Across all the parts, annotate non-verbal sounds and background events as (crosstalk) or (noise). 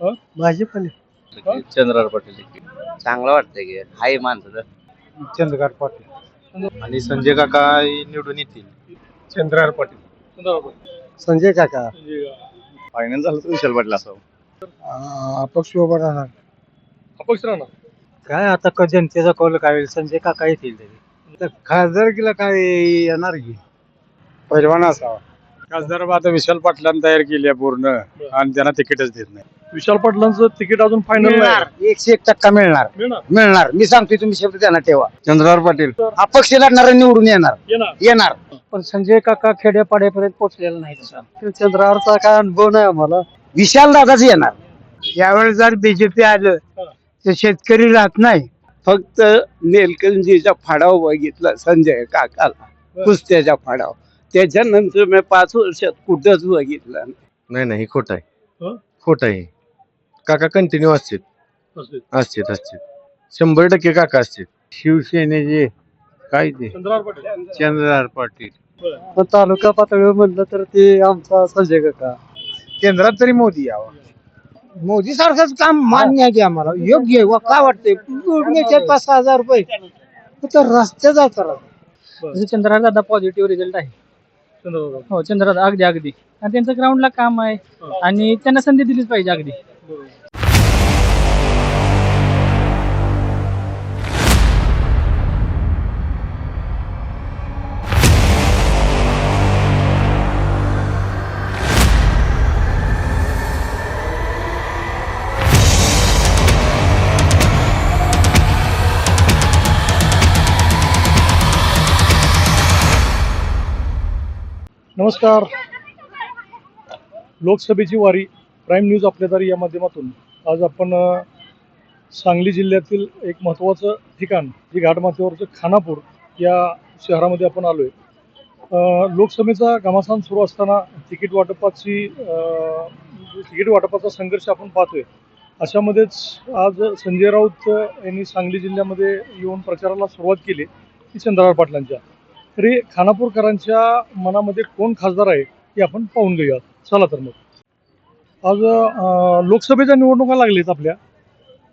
भाजप चंद्रार पाटील चांगलं वाटतंय की हाय माणसं चंद्रकांत पाटील. आणि संजय काका निवडून येतील. चंद्रकांत पाटील. संजय काका. फायनल झालं तर विशाल पाटील असावं. अपक्ष उभा राहणार. अपक्ष राहणार? काय आता क- जनतेचा कौल काय होईल? संजय काका येतील तरी. तर खासदारकीला काय येणार की? पहिलवान असावा. खासदार आता विशाल पाटलांनी तयार केली आहे पूर्ण. आणि त्यांना तिकीटच देत नाही. विशाल पाटलांचं तिकीट अजून फायनल नाही. एकशे एक टक्का मिळणार. मिळणार. मिळणार. मी सांगतोय तुम्ही शब्द त्यांना ठेवा. चंद्रार पाटील. अपक्ष लढणार निवडून येणार. येणार. येणार. पण संजय काका खेड्यापाड्यापर्यंत पोहोचलेला नाही तसा. चंद्रावरचा काय अनुभव नाही आम्हाला. विशाल दादाच येणार. यावेळेस जर बीजेपी आलं तर शेतकरी राहत नाही. फक्त नेलकंजीचा फाडाव बघितला संजय काकाला. कुस्त्याचा फाडाव त्याच्यानंतर मी पाच वर्षात कुठंच बघितलं नाही. नाही खोट आहे. हं? खोट आहे. काका कंटिन्यू असतील. असते. असतील असतील. शंभर टक्के काका असतील. शिवसेनेचे काय ते? चंद्रार पाटील. पण तालुका पातळीवर म्हणलं तर ते आमचा संजय काका. केंद्रात तरी मोदी यावा. मोदी सारखंच काम मान्य आहे की आम्हाला. योग्य आहे. वा काय वाटतंय? जोडण्याचे पाच सहा हजार रुपये. फक्त रस्त्याचा करा चंद्रहार दादा पॉझिटिव्ह रिझल्ट आहे. चंद्रार हो चंद्रहार अगदी अगदी. आणि त्यांचं ग्राउंडला काम आहे. आणि त्यांना संधी दिलीच पाहिजे अगदी. नमस्कार. लोकसभेची वारी. प्राईम न्यूज आपल्यादार या माध्यमातून. आज आपण सांगली जिल्ह्यातील एक महत्त्वाचं ठिकाण जे घाटमाथ्यावरचं खानापूर या शहरामध्ये आपण आलो आहे लोकसभेचा घमासान सुरू असताना तिकीट वाटपाची तिकीट वाटपाचा संघर्ष आपण पाहतोय. अशामध्येच आज संजय राऊत यांनी सांगली जिल्ह्यामध्ये येऊन प्रचाराला सुरुवात केली ती चंद्रराव पाटलांच्या. तरी खानापूरकरांच्या मनामध्ये कोण खासदार आहे हे आपण पाहून घेऊयात. चला तर मग. आज लोकसभेच्या निवडणुका लागलेत आपल्या.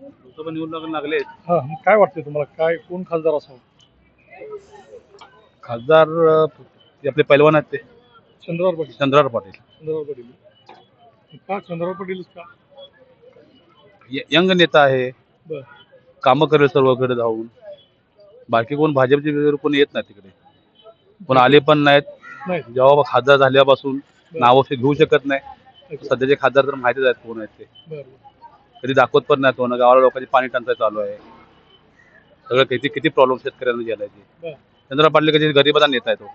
लोकसभा निवडणूक लागले हा काय वाटतंय तुम्हाला? काय कोण खासदार असावं? खासदार अं, ते आपले पैलवान आहेत ते. चंद्रराव पाटील. चंद्रार पाटील. चंद्रराव पाटील. का चंद्रराव पाटीलच का? य- यंग नेता आहे. बर. कामं करेल सर्वकडे जाऊन. बाकी कोण भाजपचे वगैरे कोण येत नाही तिकडे. कोण आले पण नाहीत. नाही जेव्हा खासदार झाल्यापासून नाव असे घेऊ शकत नाही. सध्याचे खासदार तर माहितीच आहेत कोण आहेत ते. कधी दाखवत पण नाही कोण. गावाला लोकांची पाणी टंचाई चालू आहे. सगळं किती किती प्रॉब्लेम शेतकऱ्यांना गेलाय ते. बर. चंद्रा पाटील कधी गरीबाचा नेता आहे तो.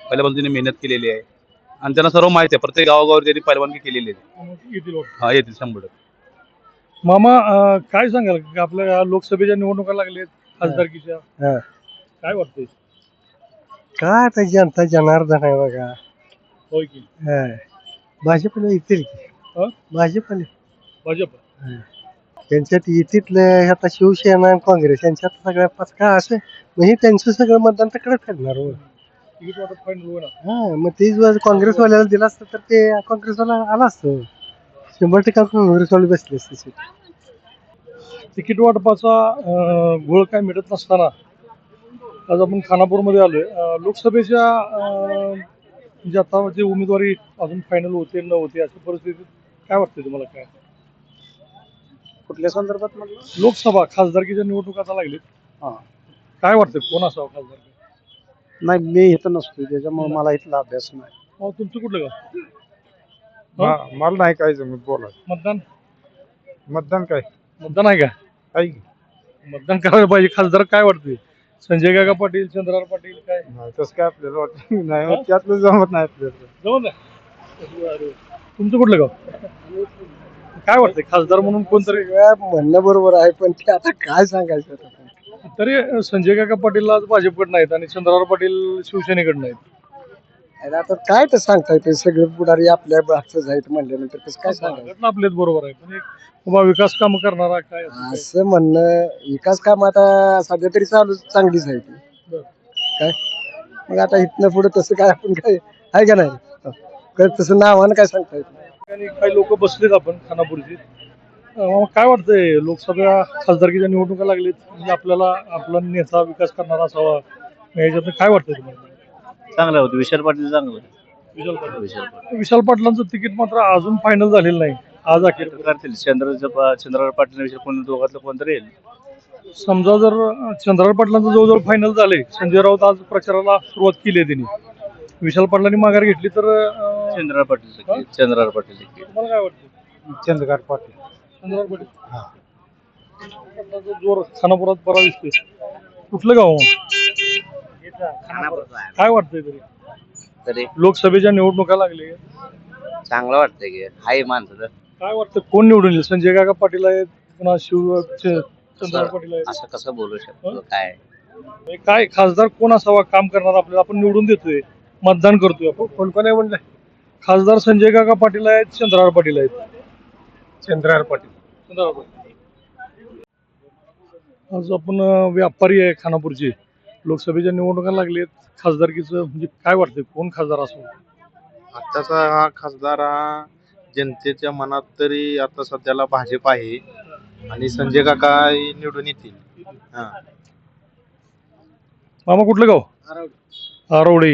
पहिल्यापासून त्यांनी मेहनत केलेली आहे. आणि त्यांना सर्व माहिती आहे. प्रत्येक गावागावर त्यांनी परवानगी केलेली आहे. मग येतील वाटतं. हा येतील शंभर टक्के. मामा अं, काय सांगाल? का आपल्या लोकसभेच्या निवडणुका लागलेत खासदारकीच्या. हा. काय वाटतंय? काय आता जनता जनार्दन आहे बघा. होय की? हा. भाजपला येतील. की हं? भाजपला. भाजप त्यांच्यात येतील आता शिवसेना आणि काँग्रेस यांच्यात सगळ्या पाच काय असं? म्हणजे त्यांचं सगळं मतदान तिकडे फिरणार हो. तिकीट वाटप होणार. हा मग तेच जर काँग्रेसवाल्याला दिलं असतं तर ते काँग्रेसवाला आला असतं. शंभर टक्का काँग्रेसवाले बसले असते सीट. तिकीट वाटपाचा अं, घोळ काय मिळत नसताना आज आपण खानापूरमध्ये आलोय. अं, लोकसभेच्या अं, म्हणजे आता जे उमेदवारी अजून फायनल होते न होते अशा परिस्थितीत काय वाटतंय तुम्हाला काय? कुठल्या संदर्भात म्हणलं लोकसभा खासदारकीच्या निवडणुका आता लागलीत. हा. काय वाटतंय? कोण असावं खासदार नाही मी इथं नसतो त्याच्यामुळे मला इथला अभ्यास नाही. अहो, तुमचं कुठलं गाव? मा- मला नाही काय जमत बोला मतदान? मतदान काय? मतदान आहे का? आहे की? मतदान करायला पाहिजे. खासदार काय वाटतंय? संजय काका पाटील चंद्रराव पाटील काय? नाही, तसं काय आपल्याला वाटत नाही. मग त्यातलं जमत नाही आपल्याला. जमत नाही? तुमचं कुठलं गाव? काय वाटतंय खासदार म्हणून कोणतरी? सगळ्या म्हणणं बरोबर आहे पण ते आता काय सांगायचं आता? तरी संजय काका पाटील आज भाजपकडे नाहीत आणि चंद्रराव पाटील शिवसेनेकडे नाहीत. आणि आता काय तर सांगता येते सगळे पुढारी आपल्या भागच आहेत म्हणल्यानंतर कसं काय सांगायचं? भागातलं आपलेच बरोबर आहे पण एक बाबा विकास काम करणारा काय असं काय? असं म्हणणं विकास काम आता सध्या तरी चालू चांगलीच आहे ती बरं. काय? मग आता इथनं पुढे तसं काय आपण काय आहे का नाही? काय तसं नावानं काय सांगता येत नाही. आणि काही लोक बसलेत आपण खानापूरची अं, मग काय वाटतंय लोकसभा खासदारकीच्या निवडणुका लागलीत म्हणजे आपल्याला आपला नेता विकास करणारा असावा मग याच्यातनं काय वाटतंय तुम्हाला? चांगलं होतं. विशाल पाटील चांगलं होतं. विशाल पाटील. विशाल पाटील. विशाल पाटलांचं तिकीट मात्र अजून फायनल झालेलं नाही. आज अखेर करतील चंद्र चंद्रराव पाटील विषय कोण दोघातलं कोणतरी येईल. समजा जर चंद्रराव पाटलांचं जवळजवळ फायनल झालंय. संजय राऊत आज प्रचाराला सुरुवात केली आहे त्यांनी विशाल पाटलांनी माघार घेतली तर अं, चंद्रराव पाटील. चंद्रराव पाटील. तुम्हाला काय वाटतं? चंद्रकांत पाटील. चंद्रराव पाटील. पाटलांचा जोर खानापुरात बरा दिसतोय. कुठलं गाव काय वाटतंय तरी? तरी. लोकसभेच्या निवडणुका लागले. चांगलं वाटतंय की. हाय माणसं तर काय वाटतं कोण निवडून येईल? संजय काका पाटील आहेत पुन्हा शिव च- चंद्रराव पाटील आहेत. असं कसं बोलू शकतो काय? म्हणजे काय खासदार कोण असावा काम करणार आपल्याला आपण निवडून देतोय मतदान करतोय आपण. कोण कोण आहे म्हणलं? खासदार संजय काका पाटील आहेत चंद्रराव पाटील आहेत. चंद्रकांत पाटील. पाटील. आज आपण अं, व्यापारी आहे खानापूरचे. लोकसभेच्या निवडणुका लागलेत. खासदारकीचं म्हणजे काय वाटतंय? कोण खासदार असावं? आत्ताचा हा खासदार हा जनतेच्या मनात तरी आता सध्याला भाजप आहे आणि संजय काका हे निवडून येतील. हा. मामा कुठलं गाव? आरवडे.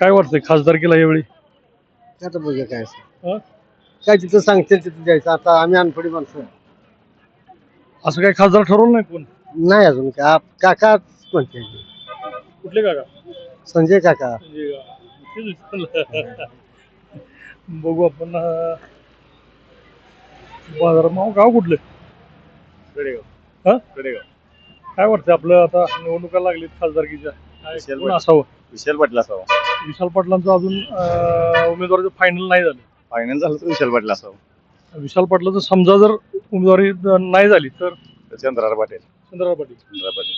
काय वाटतंय खासदारकीला यावेळी? आता बघूया काय हं? काय तिथं सांगतील तिथं द्यायचं आता आम्ही अनफडी माणसं असं काय खासदार ठरवलं नाही कोण? नाही अजून. काय आप- काका म्हणते. कुठले काका? संजय काका. म्हणजे तेच विचारलं. बघू आपण बाजार माव गाव कुठलं? हा? काय वाटतं आपलं आता निवडणुका लागलीत खासदारकीच्या? काय विशाल कोण असावं? विशाल पाटील असावं. विशाल पाटलांचं अजून अं, उमेदवाराचं फायनल नाही झालं. फायनल झालं तर विशाल पाटील असावं. विशाल पाटलाचं समजा जर उमेदवारी नाही झाली तर चंद्रराव पाटील. चंद्रराव पाटील. चंद्रराव पाटील.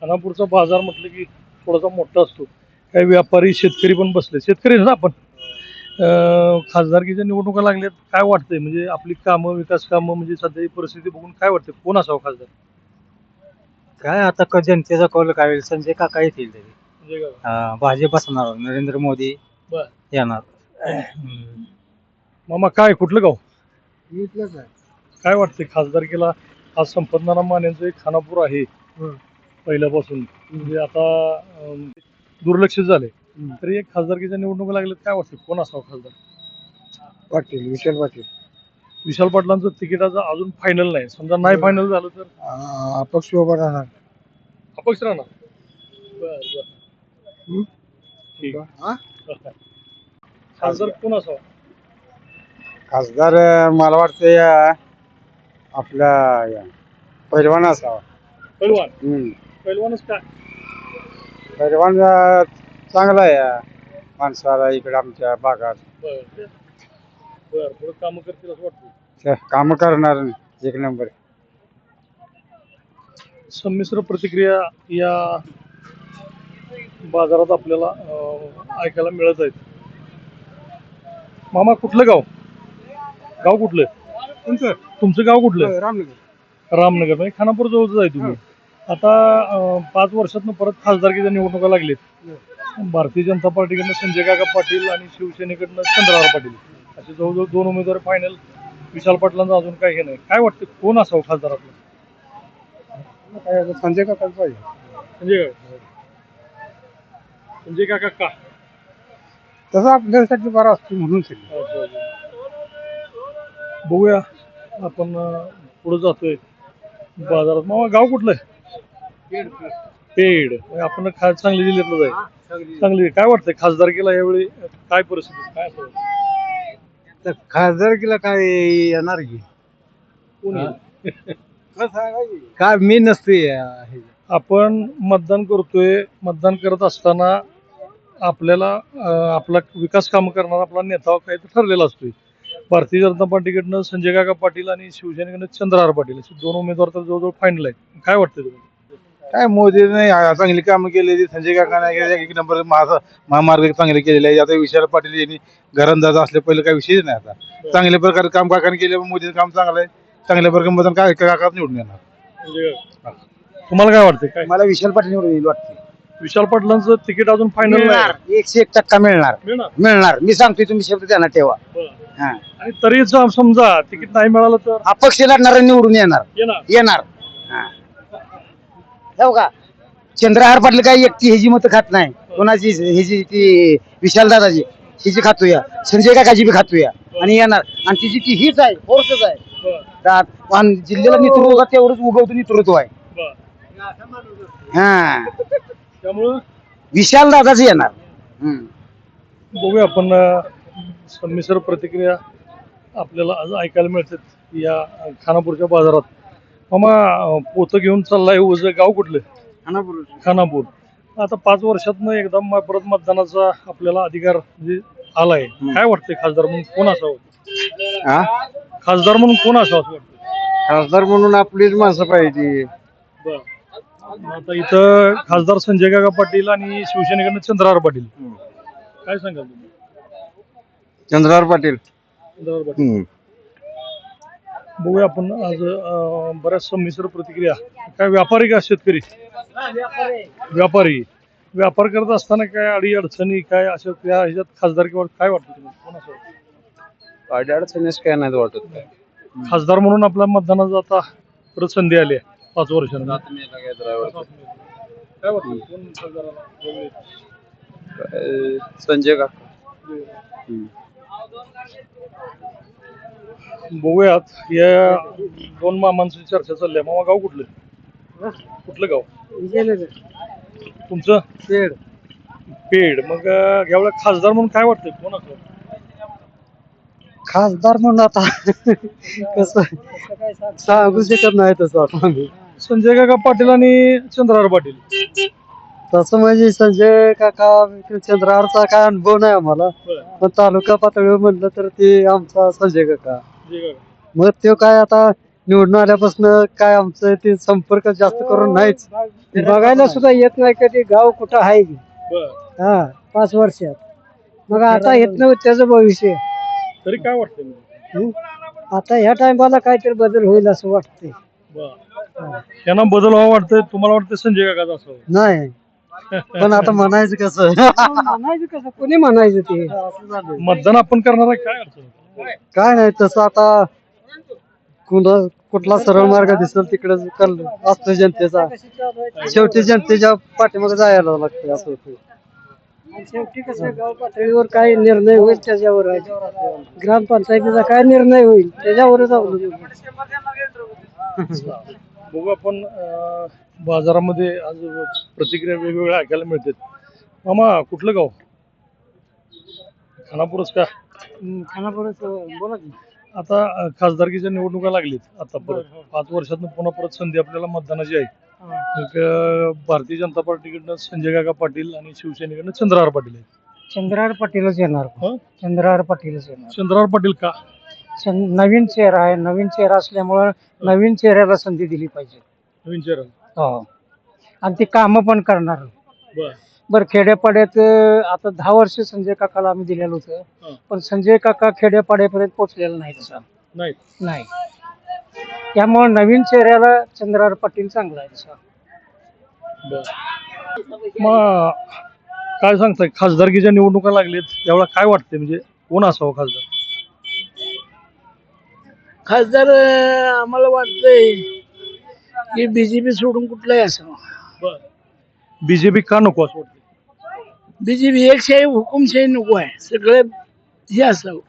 खानापूरचा बाजार म्हटलं की थोडासा मोठा असतो. काही व्यापारी शेतकरी पण बसले. शेतकरी ना आपण? खासदारकीच्या निवडणुका लागल्यात काय वाटतंय? म्हणजे आपली कामं विकास कामं म्हणजे सध्या ही परिस्थिती बघून काय वाटतं कोण असावं खासदार? काय आता क- जनतेचा कौल काय होईल? संजय काका येतील तरी. म्हणजे काय? हा, भाजप बसणार नरेंद्र मोदी बर. येणार. मामा काय? कुठलं गाव? इथलंच आहे. काय वाटतंय? खासदारकीला आज संपतनारायण मानेंचं एक खानापूर आहे. हं. पहिल्यापासून. म्हणजे आता अं, दुर्लक्षित झाले. तरी एक खासदारकीच्या निवडणुका लागल्यात काय वाटतं? कोण असावं खासदार? पाटील विशाल पाटील. विशाल पाटलांचं तिकिटाचं अजून फायनल नाही. समजा नाही फायनल झालं तर? अपक्ष उभा राहणार. अपक्ष राहणार. बर बर. हं? ठीक. हा? खासदार कोण असावा? खासदार अं, मला वाटतं या आपला या, पैलवान असावा. पैलवान? हम्म. पैलवानच काय पैलवान अं, चांगला आहे या माणसाला इकडे आमच्या भागात. बर बर. पुढे काम करतील असं वाटतं? काम करणार एक नंबर. संमिश्र प्रतिक्रिया या बाजारात आपल्याला अं, ऐकायला मिळत आहेत. मामा कुठलं गाव? गाव कुठलं? तुमचं? गाव कुठलं? रामनगर. रामनगर म्हणजे खानापूर जवळच आहे तुम्ही. आता अं, पाच वर्षातनं परत खासदारकीच्या निवडणुका लागलीत. भारतीय जनता पार्टीकडनं संजय काका पाटील आणि शिवसेनेकडनं चंद्रराव पाटील. असे जवळजवळ दोन उमेदवार फायनल विशाल पाटलांचं अजून काही हे नाही. काय वाटतं? कोण असावं खासदार आपलं? संजय काका पाहिजे संजय काका. संजय काका का? तसं आपल्यासाठी बरा असतो म्हणून सांगितलं. अच्छा, अच्छा. बघूया. आपण पुढे जातोय. बाजारात. मामा गाव कुठलं आहे? पेड. आपण खा सांगली जिल्ह्यातलं आहे चांगली. काय वाटतंय खासदारकीला यावेळी? काय परिस्थिती? काय असेल तर खासदारकीला काय येणार की? कोण येईल? (laughs) काय मी नसते आपण मतदान करतोय. मतदान करत असताना आपल्याला अं, आपला विकास काम करणारा आपला नेता काही तर ठरलेला असतोय. भारतीय जनता पार्टीकडनं संजय काका पाटील आणि शिवसेनेकडनं चंद्रहार पाटील असे दोन उमेदवार तर जवळजवळ फायनल आहेत. काय वाटतंय तुम्हाला? काय मोदीने चांगली कामं केलेली संजय काकाने एक नंबर महासा महामार्ग चांगले केलेले आहे. आता विशाल पाटील यांनी घरंदाज असले पहिले काही विषय नाही आता. चांगल्या प्रकारे काम काकाने केले मोदीचं काम चांगलं आहे. चांगल्या प्रकारे मतदान काय काका निवडून येणार. तुम्हाला काय वाटतंय? काय? मला विशाल पाटील निवडून येईल वाटते. विशाल पाटलांचं तिकीट अजून फायनल मिळणार. एकशे एक टक्का मिळणार. मिळणार? मिळणार. मी सांगतोय तुम्ही शब्द त्यांना ठेवा. बरं. हा. आणि तरी सम- समजा तिकीट नाही मिळालं तर? अपक्ष लढणार निवडून येणार. येणार. येणार. हा. हो का चंद्रहार पाटील काही एकटी ह्याची मतं खात नाही. कोणाची ह्याची ती विशाल दादाची हिची खातोया. संजय काकाची बी खातोया. आणि येणार. आणि तिची ती हीच आहे फोर्सच आहे. आणि जिल्ह्याला नेतृत्व तेवढंच उगवतं नेतृत्व आहे. हा. त्यामुळं? विशाल दादाच येणार. हम्म. बघूया आपण अं, संमिश्र प्रतिक्रिया आपल्याला आज ऐकायला मिळतात या खानापूरच्या बाजारात. मामा पोतं घेऊन चाललाय उज गाव कुठलं? खानापूर. आता पाच वर्षातनं एकदा म- परत मतदानाचा आपल्याला अधिकार म्हणजे आलाय. काय वाटतंय खासदार म्हणून कोण असावं? खासदार म्हणून कोण असावं असं वाटतं खासदार म्हणून आपलीच माणसं पाहिजे. बरं. आता इथं खासदार संजय काका पाटील आणि शिवसेनेकडनं चंद्रहार पाटील. काय सांगाल तुम्ही? चंद्रहार पाटील. चंद्रहार पाटील. बघूया आपण आज अं, बऱ्याच संमिश्र प्रतिक्रिया. काय व्यापारी का शेतकरी? व्यापारी. व्यापार करत असताना काय अडी अडचणी काय अशा त्या ह्याच्यात खासदार किंवा काय वाटतं तुम्हाला? कोण असं वाटतं? अडी अडचणीस काय नाही वाटत काय. खासदार म्हणून आपल्या मतदानाचा आता परत संधी आली आहे पाच वर्षांना. काय वाटतं? संजय काका. बघूयात. या दोन मामांची चर्चा चालली आहे मामा गाव कुठलं? कुठलं गाव? तुमचं? पेड. पेड. मग यावेळेला खासदार म्हणून काय वाटतंय? कोण असं? खासदार म्हणून आता (laughs) कसं? सांगू शकत नाही तसं आता आम्ही. संजय काका पाटील आणि चंद्रहार पाटील. तसं म्हणजे संजय काका चंद्रहारचा काय अनुभव नाही आम्हाला. पण तालुका पातळीवर म्हणलं तर ते आमचा संजय काका. मग तो काय आता निवडून आल्यापासून काय आमचं ते संपर्क जास्त करून नाहीच. बघायला सुद्धा येत नाही का ते गाव कुठं आहे. हा पाच वर्षात. मग आता येत नव्हतं त्याचं भविष्य. तरी काय म्हणजे? आता ह्या टायमाला काहीतरी बदल होईल असं वाटतंय. बरं. यांना बदल व्हावा वाटतंय तुम्हाला वाटतं संजय काकाचा असावं नाही. पण आता म्हणायचं कसं? (laughs) म्हणायचं कसं? कोणी म्हणायचं ते? मतदान आपण करणार आहे काय अडचण? काय नाही तसं आता कुणा कुठला सरळ मार्ग दिसेल तिकडे कल असतो जनतेचा. शेवटी जनतेच्या पाठीमागे जायला लागतं असं होतं शेवटी कसं गाव पातळीवर काय निर्णय होईल त्याच्यावर आहे. ग्रामपंचायतीचा काय निर्णय होईल त्याच्यावरच अवलंबून बघू आपण अं, बाजारामध्ये आज प्रतिक्रिया वेगवेगळ्या ऐकायला मिळतात. मामा कुठलं गाव? खानापूरच का? खानापूरच बोला की. आता खासदारकीच्या निवडणुका लागलीत आता परत. पाच वर्षातून पुन्हा परत संधी आपल्याला मतदानाची आहे. अं, भारतीय जनता पार्टीकडनं संजय काका पाटील आणि शिवसेनेकडनं चंद्रहार पाटील आहेत. चंद्रहार पाटीलच येणार. हं? चंद्रहार पाटीलच येणार. चंद्रहार पाटील का? चं- नवीन चेहरा आहे. नवीन चेहरा असल्यामुळं नवीन चेहऱ्याला संधी दिली पाहिजे. नवीन चेहरा. हो. आणि ती कामं पण करणार. बर. बरं खेड्यापाड्यात अं, आता दहा वर्ष संजय काकाला आम्ही दिलेलं हं. होतं पण संजय काका खेड्यापाड्यापर्यंत पोहोचलेला नाही तसा. नाही नाही. त्यामुळे नवीन चेहऱ्याला चंद्रहार पाटील चांगला आहे तसा. बर. मग काय सांगताय? खासदारकीच्या निवडणुका लागलीत यावेळेला काय वाटतंय? म्हणजे कोण असावं खासदार? खासदार अं, आम्हाला वाटतंय की बीजेपी सोडून कुठलाही असावं. बर. बीजेपी का नको असं वाटतं बीजेपी एकशाही हुकुमशाही नको आहे. सगळं हे असावं.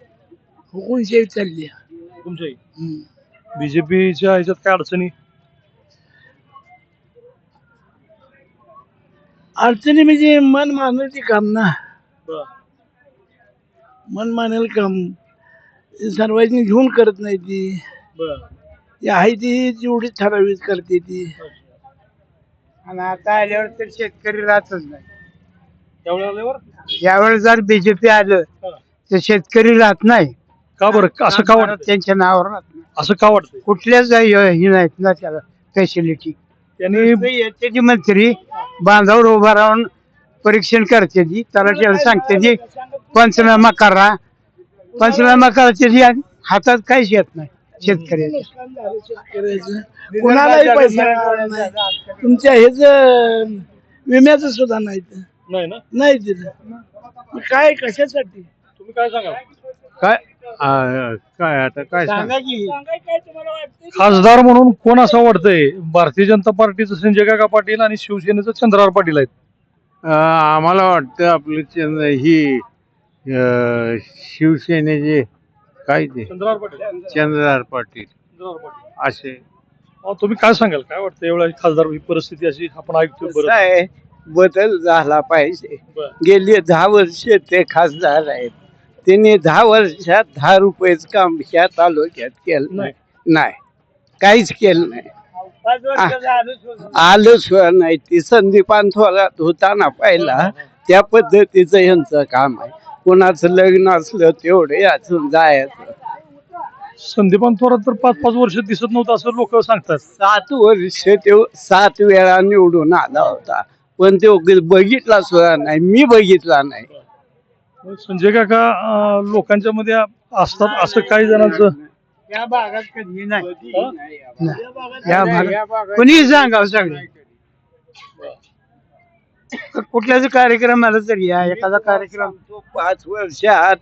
हुकुमशाही चालली. आहे. तुमच्याही हम्म. बीजेपीच्या ह्याच्यात काय अडचणी? अडचणी म्हणजे मन मानायची काम ना. मन मानेल काम. सर्वांनी घेऊन करत नाही ती. ती आहे ती जेवढी ठराविक करते ती. आणि आता आल्यावर तर शेतकरी राहतच नाही. आल्यावर यावेळेस जर बीजेपी आलं. तर शेतकरी राहत नाही. का बरं? असं का वाटतं त्यांच्या नावावर राहत नाही. असं का वाटतंय? कुठल्याच हे नाहीत ना त्याला फॅसिलिटी त्यांनी मंत्री बांधावर उभा राहून परीक्षण करते ती त्याला सांगते ती पंचनामा करा. पंचनामा करायचे ती आणि हातात काहीच येत नाही शेतकऱ्याच्या शेतकऱ्याचं. कुणालाही पैसा तुमच्या हेच विम्याचं सुद्धा नाही. नाही ना? नाही मग काय कशासाठी? तुम्ही काय सांगाल? काय काय आता काय खासदार म्हणून कोण असं वाटतंय? भारतीय जनता पार्टीचं संजय काका पाटील आणि शिवसेनेचं चंद्रराव पाटील आहेत. आम्हाला वाटतं आपलं चंद्र ही अं, शिवसेनेचे काय ते? चंद्रराव पाटील. चंद्रहार पाटील. असे. अहो, तुम्ही काय सांगाल? काय वाटतं एवढ्या खासदार ही परिस्थिती अशी आपण ऐकतोय कसं बरं आहे? बदल झाला पाहिजे. गेली दहा वर्ष ते खासदार आहेत. त्यांनी दहा वर्षात दहा रुपयेच काम ह्या तालुक्यात केलं नाही. नाही. काहीच केलं नाही. आलं सुद्धा नाही. ती संदीपान थोरात होता ना पहिला. त्या पद्धतीचं यांचं काम आहे. कोणाचं लग्न असलं तेवढे असून जायचं. संदीपान थोरात तर पाच पाच वर्ष दिसत नव्हतं असं लोक सांगतात. सात वर्ष तो सात वेळा निवडून आला होता. पण तो बघितला सुद्धा नाही. मी बघितला नाही. संजय काका अं, लोकांच्या मध्ये असतात असं काही जणांचं? या भागात कधी नाही. या भागात कोणी सांगावं सगळं कुठल्याच कार्यक्रम आला तरी या. एखादा कार्यक्रम पाच वर्षात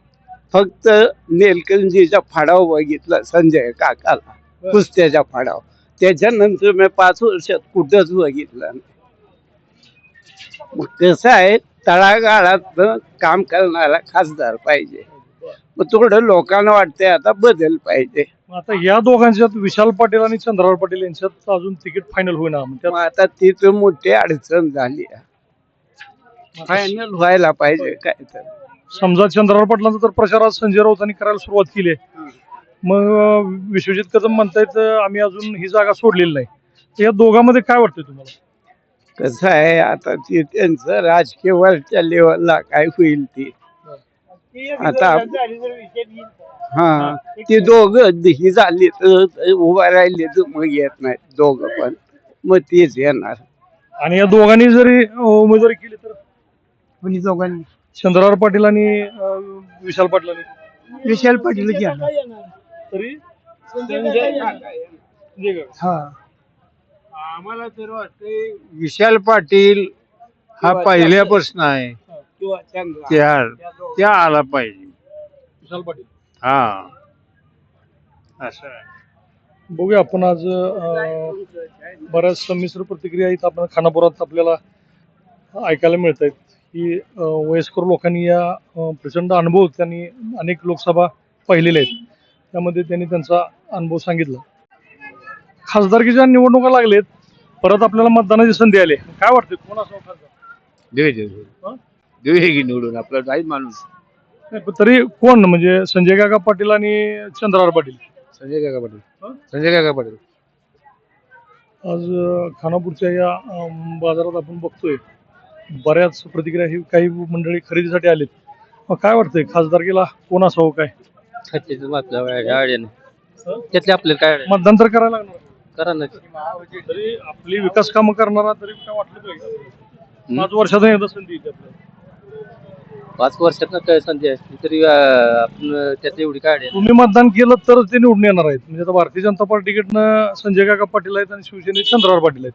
फक्त नेलकंजीचा फाडाव बघितला संजय काकाला. कुस्त्याच्या फाडाव. त्याच्यानंतर मी पाच वर्षात कुठंच बघितलं नाही. मग कसं आहे तळागाळात काम करणारा खासदार पाहिजे. मग थोडं लोकांना वाटतंय आता बदल पाहिजे. आता या दोघांच्यात विशाल पाटील आणि चंद्रराव पाटील यांच्यात अजून तिकीट फायनल होईना. मग त्यात मग आता तिथं मोठी अडचण झाली फायनल व्हायला पाहिजे काय तर समजा चंद्रराव पाटलांचा तर प्रचार आज संजय राऊतांनी करायला सुरुवात केली आहे. मग अं, विश्वजित कदम म्हणतायत अं, आम्ही अजून ही जागा सोडलेली नाही. तर या दोघांमध्ये काय वाटतंय तुम्हाला? कसं आहे आता ते त्यांचं राजकीय वरच्या लेवलला काय होईल ती. आता हा ती दोघं ही झाली तर उभा राहिली तर मग येत नाही दोघं पण. मग तेच येणार. आणि या दोघांनी जरी उमेदवारी केली तर? कोणी दोघांनी? चंद्रराव पाटील आणि अं, विशाल पाटलांनी? विशाल पाटील घेणार तरी? संजय काका. हा. आम्हाला तर वाटतंय विशाल पाटील हा पहिल्यापासून आहे. त्या त्या आला पाहिजे. विशाल पाटील. हा. असं आहे. बघूया आपण आज अं, बऱ्याच संमिश्र प्रतिक्रिया इथं आपण खानापुरात आपल्याला ऐकायला मिळत आहेत की अं, वयस्कर लोकांनी या अं, प्रचंड अनुभव त्यांनी अनेक लोकसभा पाहिलेल्या आहेत. त्यामध्ये त्यांनी त्यांचा अनुभव सांगितला. खासदारकीच्या निवडणुका लागलेत परत आपल्याला मतदानाची संधी आली. काय वाटते कोण असावं खासदार? हं? की निवडून. आपला जाईल माणूस. नाही, पण तरी कोण? म्हणजे संजय काका पाटील आणि चंद्रराव पाटील. संजय काका पाटील. हं? संजय काका पाटील. आज अ, खानापूरच्या या अम, बाजारात आपण बघतोय बऱ्याच प्रतिक्रिया ही काही मंडळी खरेदीसाठी आलेत. मग काय वाटतंय? खासदारकीला कोण असावं काय? त्यातले आपल्याला काय? मतदान तर करायला लागणार. करा ना. तरी आपली विकास कामं करणारा तरी काय वाटलं पाहिजे पाच वर्षात एकदा संधी येते आपल्याला. पाच वर्षात काय संधी असली तरी आपण त्यात एवढी काय तुम्ही मतदान केलं तरच ते निवडून येणार आहेत. म्हणजे आता भारतीय जनता पार्टीकडनं संजय काका पाटील आहेत आणि शिवसेनेत चंद्रराव पाटील आहेत.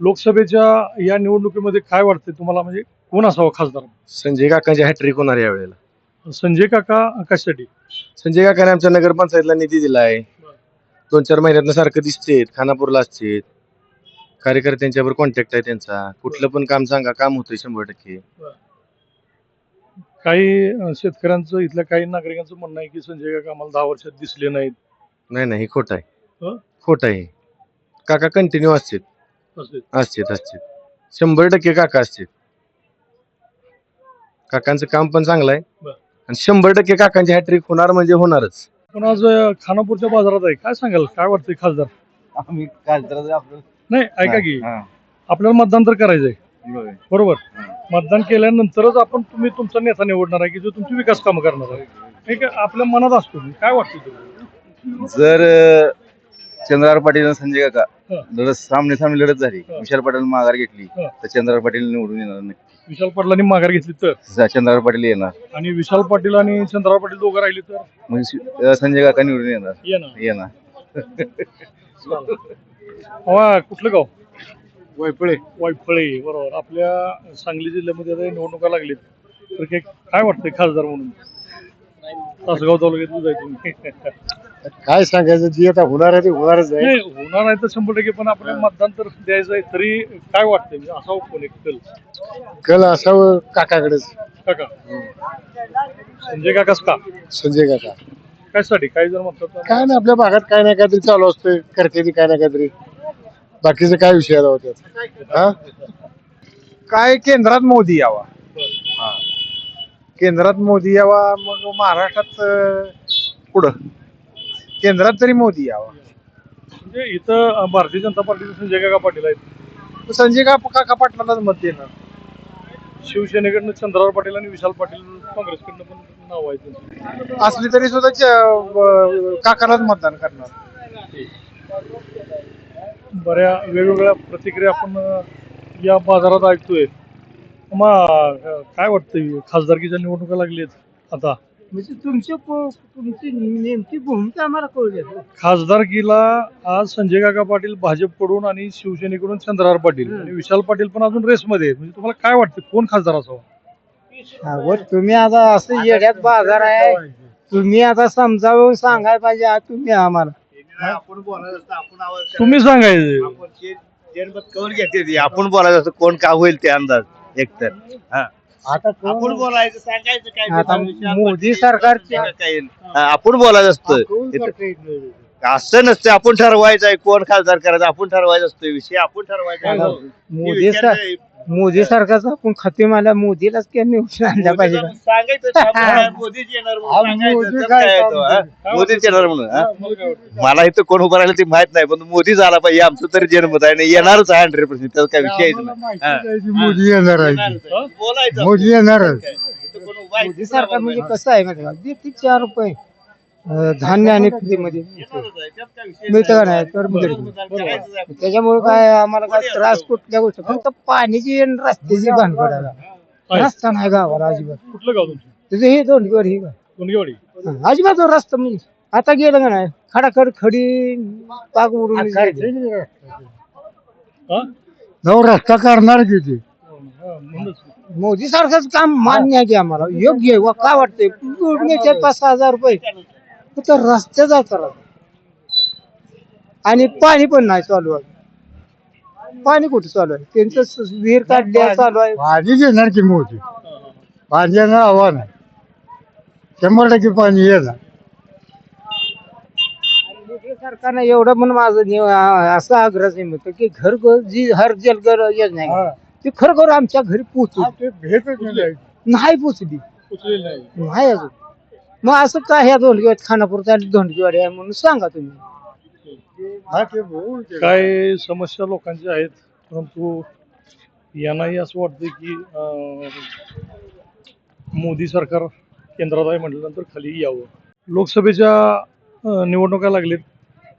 लोकसभेच्या या निवडणुकीमध्ये काय वाटतंय तुम्हाला? म्हणजे कोण असावं खासदार? संजय काकांची हॅट्रिक होणार यावेळेला. संजय काका कशासाठी? संजय काकाने आमच्या नगरपंचायतला निधी दिला आहे. दोन चार महिन्यातनं सारखं दिसते खानापूरला असते कार्यकर्त्यांच्यावर कॉन्टॅक्ट आहे त्यांचा. कुठलं पण काम सांगा काम होतंय शंभर टक्के. काही अं, शेतकऱ्यांचं इथल्या काही नागरिकांचं म्हणणं आहे की संजय काका आम्हाला दहा वर्षात दिसले नाहीत. नाही नाही हे खोट आहे. हं? खोट आहे काका कंटिन्यू असतात. असे असतात असतात. शंभर टक्के काका असतात. काकांचं काम पण चांगलं आहे. बरं. आणि शंभर टक्के काकांची हॅट्रिक होणार म्हणजे होणारच. पण आज खानापूरच्या बाजारात आहे. काय सांगाल? काय वाटतंय खासदार? आम्ही खासदार आपलं नाही ऐका की. हा. आपल्याला मतदान तर करायचंय. बरोबर? मतदान केल्यानंतरच आपण तुम्ही तुमचा नेता निवडणार आहे की जो तुमची विकास कामं करणार आहे. ठीक आहे? आपल्या मनात असतो काय वाटतं तुम्हाला? जर अ, चंद्रहार पाटील आणि संजय काका हं. लढत सामने सामने लढत झाली हं. विशाल पाटील माघार घेतली हं. तर चंद्रहार पाटील निवडून येणार नक्की विशाल पाटलांनी माघार घेतली तर? चंद्रहार पाटील येणार. आणि विशाल पाटील आणि चंद्रराव पाटील दोघं राहिले तर? म्हणजे शि- अ, संजय काका निवडून येणार. ये ना येणार. वा कुठलं गाव? वैपळे वायफळे बरोबर. आपल्या सांगली जिल्ह्यामध्ये आता निवडणुका लागलीत. तर काय काय वाटतंय खासदार म्हणून? तासगाव तालुक्यात जायचं. तुम्ही काय सांगायचं? जी आता होणार आहे ते होणारच आहे. नाही होणार आहे तर शंभर टक्के पण आपल्याला मतदान तर द्यायचं आहे तरी काय वाटतंय? म्हणजे असावं कोण एक कल? कल असावं काकाकडेच. काका. संजय काकाच का? संजय काका. काय साठी काही जण म्हणतात काय नाही आपल्या भागात काय नाही काहीतरी चालू असतंय करते काय ना काहीतरी. बाकीचे काय विषय आला होता? हा? काय केंद्रात मोदी यावा? हा. केंद्रात मोदी यावा मग महाराष्ट्रात अं, पुढं? केंद्रात तरी मोदी यावा. म्हणजे इथं भारतीय जनता पार्टीचे संजय काका पाटील आहेत. संजय का काका पाटलालाच मत देणार शिवसेनेकडनं चंद्रराव पाटील आणि विशाल पाटील काँग्रेसकडनं पण नाव आहे त्यांचं असली तरी सुद्धा च- काकालाच मतदान करणार. बऱ्या वेगवेगळ्या प्रतिक्रिया आपण अं, या बाजारात ऐकतोय. मग अं, काय वाटतंय? खासदारकीच्या निवडणुका लागलीत आता. म्हणजे तुमची तुमची नेमकी भूमिका आम्हाला कळू द्या. खासदारकीला आज संजय काका पाटील भाजपकडून आणि शिवसेनेकडून चंद्रहार पाटील आणि विशाल पाटील पण अजून रेसमध्ये आहेत. म्हणजे तुम्हाला काय वाटतं? कोण खासदार असावा? अहो तुम्ही आता असं येड्यात बाजार आहे. तुम्ही आता समजावून सांगायला पाहिजे. आ तुम्ही आम्हाला. तुम्ही सांगायचं. आपण बोलायचं असतं कोण का होईल ते अंदाज एकतर. आता आपण बोलायचं सांगायचं काय आता मोदी सरकारच्या आपण बोलायचं असतं. असं नसतं आपण ठरवायचं आहे कोण खासदार करायचं आपण ठरवायचं असतं विषय आपण ठरवायचा आहे. मोदी सर मोदी सरकारचा आपण खतीम आला मोदीलाच काय निवडून आणल्या पाहिजे? सांगायचं (laughs) मोदीच येणार म्हणून हा, सांगायचं. मोदी त्यात काय काय आहे तो, हा? काय मोदीच येणार म्हणून हा? मला? मला इथं कोण उभं राहिलं ते माहीत नाही पण मोदी झाला पाहिजे आमचं तरी जन्मत आहे आणि येणारच आहे हंड्रेड पर्सेंट त्याचा काय विषयच नाही हा. मोदी येणार आहे येणारच आहे. बोलायचं मोदी येणारच इथं कोण उभं आहे मोदी सरकार म्हणजे कसं आहे माहिती का चार रुपये अं, धान्य आणि फ्रीमध्ये मिळतं का नाही? तर मिळतं. त्याच्यामुळे काय आम्हाला काय त्रास कुठल्या गोष्टी फक्त पाण्याची आणि रस्त्याची भानगडाला आहे. रस्ता नाही गावाला अजिबात. कुठलं गाव तुमचं? तिथे हे दोन घर हे कोणगेवाडी हा, अजिबात रस्ता म्हणजे आता गेलं का नाही? खडाखड खडी पाक उडून गेली. हा? जाऊ रस्ता करणार किती हा, म्हणूनच. मोदी सरकारचं काम मान्य आहे की आम्हाला. योग्य आहे. वा का वाटतंय? निवडून येते पाच सहा हजार रुपये? फक्त रस्त्याचा करा आणि पाणी पण नाही चालू आहे. पाणी कुठे चालू आहे? त्यांचं स- विहीर काढल्या चालू आहे. पाणी घेणार की मोदी? पाणी येणार आव्हान आहे शंभर टक्के पाणी येणार. मोदी सरकारनं एवढं पण माझं नि- आ- असं आग्रह होतं की घर घर जी हर जलगर योजना आहे ती खरोखर आमच्या घरी पोहोचली नाही. पोचली. नाही अजून. मग असं काय ह्या धोंडगेवाडी खानापूरचा धोंडगेवाडी आहे म्हणून सांगा तुम्ही. काय समस्या लोकांच्या आहेत परंतु यांनाही असं वाटतं की अं, मोदी सरकार केंद्रात आहे म्हटल्यानंतर खाली यावं. लोकसभेच्या अं, निवडणुका लागलेत.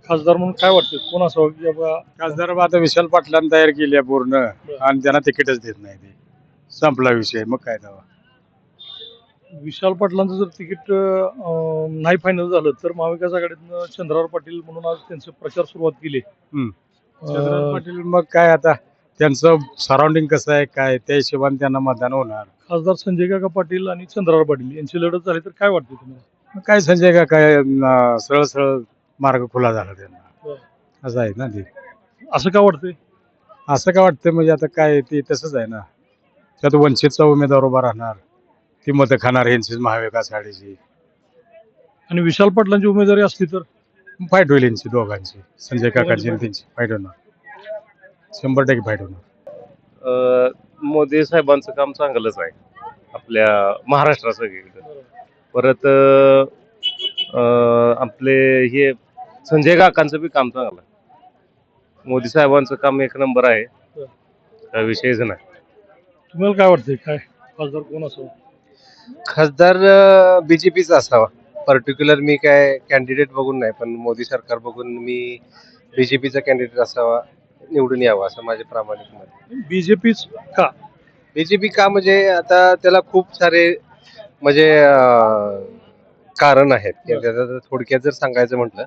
खासदार म्हणून काय वाटतं कोण असावं की बाबा खासदार आता विशाल पाटलांनी तयार केली आहे पूर्ण. आणि त्यांना तिकीटच देत नाही ते. संपला विषय. मग काय दावा? विशाल पाटलांचं जर तिकीट नाही फायनल झालं तर महाविकास आघाडीतनं चंद्रराव पाटील म्हणून आज त्यांचं प्रचार सुरुवात केली. चंद्रकांत पाटील मग काय आता? त्यांचं सराउंडिंग कसं आहे काय त्या हिशोबाने त्यांना मतदान होणार. खासदार संजय काका पाटील आणि चंद्रराव पाटील यांची लढत झाली तर काय वाटतं तुम्हाला? मग काय संजय का काय अं, सरळ सरळ मार्ग खुला झाला त्यांना. असं आहे ना ते. असं का वाटतंय? असं काय वाटतं म्हणजे आता काय ते तसंच आहे ना. त्यात वंचितचा उमेदवार उभा राहणार. ती मतं खाणार यांचीच महाविकास आघाडीची आणि विशाल पाटलांची उमेदवारी असली तर? फाईट होईल यांची दोघांची. संजय काकांची आणि त्यांची फाईट होणार. शंभर टक्के फाईट होणार. अ, मोदी साहेबांचं काम चांगलंच आहे. आपल्या महाराष्ट्रात सगळीकडे. परत अ, आपले हे संजय काकांचं बी काम चांगलं आहे. मोदी साहेबांचं काम एक नंबर आहे. काय विषयच नाही. तुम्हाला काय वाटतंय? काय? खासदार कोण असावं? खासदार बीजेपीचा असावा. पर्टिक्युलर मी काय कॅन्डिडेट बघून नाही पण मोदी सरकार बघून मी बीजेपीचा कॅन्डिडेट असावा निवडून यावा असं माझे प्रामाणिक मत. आहे. बीजेपीच का? बीजेपी का म्हणजे आता त्याला खूप सारे म्हणजे अं, कारण आहेत. त्याचं जर थोडक्यात जर सांगायचं म्हटलं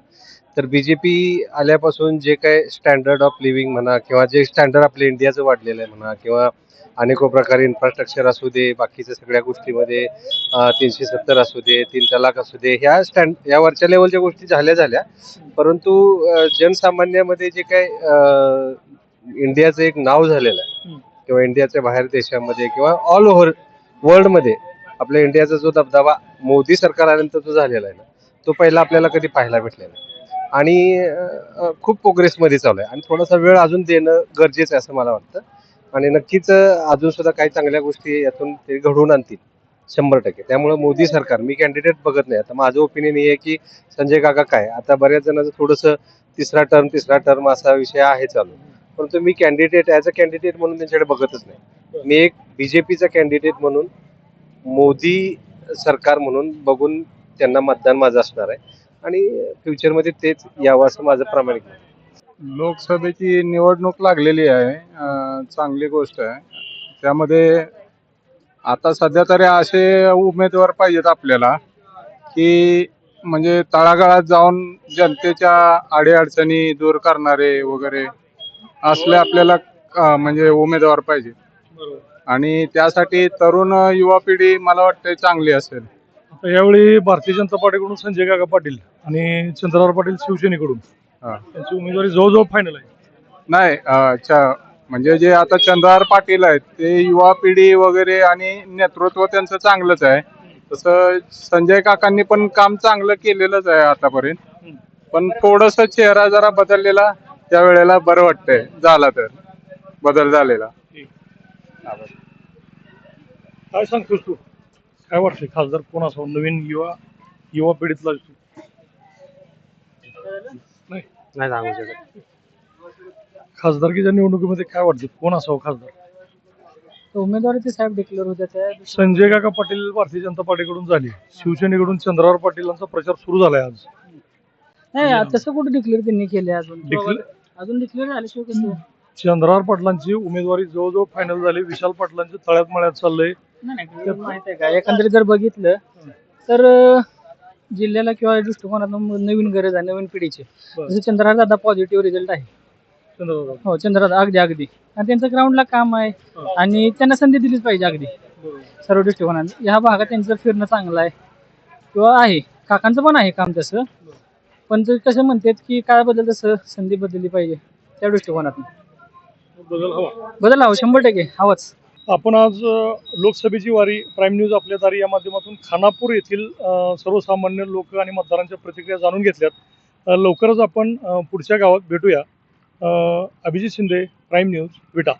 तर बीजेपी आल्यापासून जे काय स्टँडर्ड ऑफ लिव्हिंग म्हणा किंवा जे स्टँडर्ड आपल्या इंडियाचं वाढलेलं आहे म्हणा किंवा अनेको प्रकारे इन्फ्रास्ट्रक्चर असू दे बाकीच्या सगळ्या गोष्टीमध्ये तीनशे सत्तर असू दे तीन तलाक असू दे ह्या स्टँड या वरच्या लेवलच्या गोष्टी झाल्या झाल्या. परंतु जनसामान्यामध्ये जे काय अं, इंडियाचं एक नाव झालेलं आहे किंवा इंडियाच्या बाहेर देशामध्ये किंवा ऑल ओव्हर वर्ल्डमध्ये आपल्या इंडियाचा जो दबदबा मोदी सरकार आल्यानंतर जो झालेला आहे ना तो पहिला आपल्याला कधी पाहायला भेटलेला नाही. आणि खूप प्रोग्रेसमध्ये चालू आहे. आणि थोडासा वेळ अजून देणं गरजेचं आहे असं मला वाटतं. आणि नक्कीच अजून सुद्धा काही चांगल्या गोष्टी यातून ते घडवून आणतील शंभर टक्के. त्यामुळे मोदी सरकार मी कॅन्डिडेट बघत नाही. आता माझं ओपिनियन हे आहे की संजय काका काय? आता बऱ्याच जणांचं थोडंसं तिसरा टर्म तिसरा टर्म असा विषय आहे चालू. परंतु मी कॅन्डिडेट ॲज अ कॅन्डिडेट म्हणून त्यांच्याकडे बघतच नाही. मी एक बीजेपीचा कॅन्डिडेट म्हणून मोदी सरकार म्हणून बघून त्यांना मतदान माझं असणार आहे. आणि फ्युचरमध्ये तेच यावं असं माझं प्रामाणिक आहे. लोकसभेची निवडणूक लागलेली आहे चांगली गोष्ट आहे. त्यामध्ये आता सध्या तरी असे उमेदवार पाहिजेत आपल्याला की म्हणजे तळागाळात जाऊन जनतेच्या अडीअडचणी दूर करणारे वगैरे असले आपल्याला म्हणजे उमेदवार पाहिजे आणि त्यासाठी तरुण युवा पिढी मला वाटते चांगली असेल. आता यावेळी भारतीय जनता पार्टीकडून संजय काका पाटील आणि चंद्रराव पाटील शिवसेनेकडून. त्यांची उमेदवारी जवळजवळ फायनल आहे. नाही अं, च- म्हणजे जे आता चंद्रहार पाटील आहेत ते युवा पिढी वगैरे आणि नेतृत्व त्यांचं चांगलंच आहे. तसं संजय काकांनी पण काम चांगलं केलेलंच आहे आतापर्यंत. पण थोडस चेहरा जरा बदललेला त्यावेळेला बरं वाटतंय झाला तर बदल झालेला. काय सांगतोस तू? काय वाटतंय खासदार कोण असावं? नवीन युवा युवा पिढीतला नाही सांगू शकत. खासदारकीच्या निवडणुकीमध्ये काय वाटतं? कोण असावं खासदार? उमेदवारी ते साहेब डिक्लेअर होत्या त्या संजय काका पाटील भारतीय जनता पार्टीकडून झाली. शिवसेनेकडून चंद्रराव पाटीलांचा प्रचार सुरू झालाय आज. नाही तसं कुठे डिक्लेअर त्यांनी केले अजून? Declare- अजून डिक्लेअर झाल्याशिवाय कसं? चंद्रराव पाटलांची उमेदवारी जवळजवळ फायनल झाली. विशाल पाटलांचे तळ्यात मळ्यात चाललंय. नाही नाही माहीत आहे का? एकंदरीत जर बघितलं तर अं, जिल्ह्याला किंवा दृष्टिकोनातून नवीन गरज आहे नवीन पिढीची. बरं. जसं चंद्रहार दादा पॉझिटिव्ह रिझल्ट आहे. हो चंद्रहार अगदी अगदी. आणि त्यांचं ग्राउंडला काम आहे. आणि त्यांना संधी दिलीच पाहिजे अगदी. सर्व दृष्टिकोनात ह्या भागात त्यांचं फिरणं चांगलं आहे. किंवा आहे. काकांचं पण आहे काम तसं. पण ते कसं म्हणतात की काय बदल तसं संधी बदलली पाहिजे. त्या दृष्टिकोनातून. बदल हवा. बदल हवं. शंभर टक्के. हवाच. आपण आज लोकसभेची वारी प्राईम न्यूज आपल्या दारी या माध्यमातून खानापूर येथील सर्वसामान्य लोक आणि मतदारांच्या प्रतिक्रिया जाणून घेतल्यात. लवकरच आपण पुढच्या गावात भेटूया. Abhijit Shinde prime news Vita.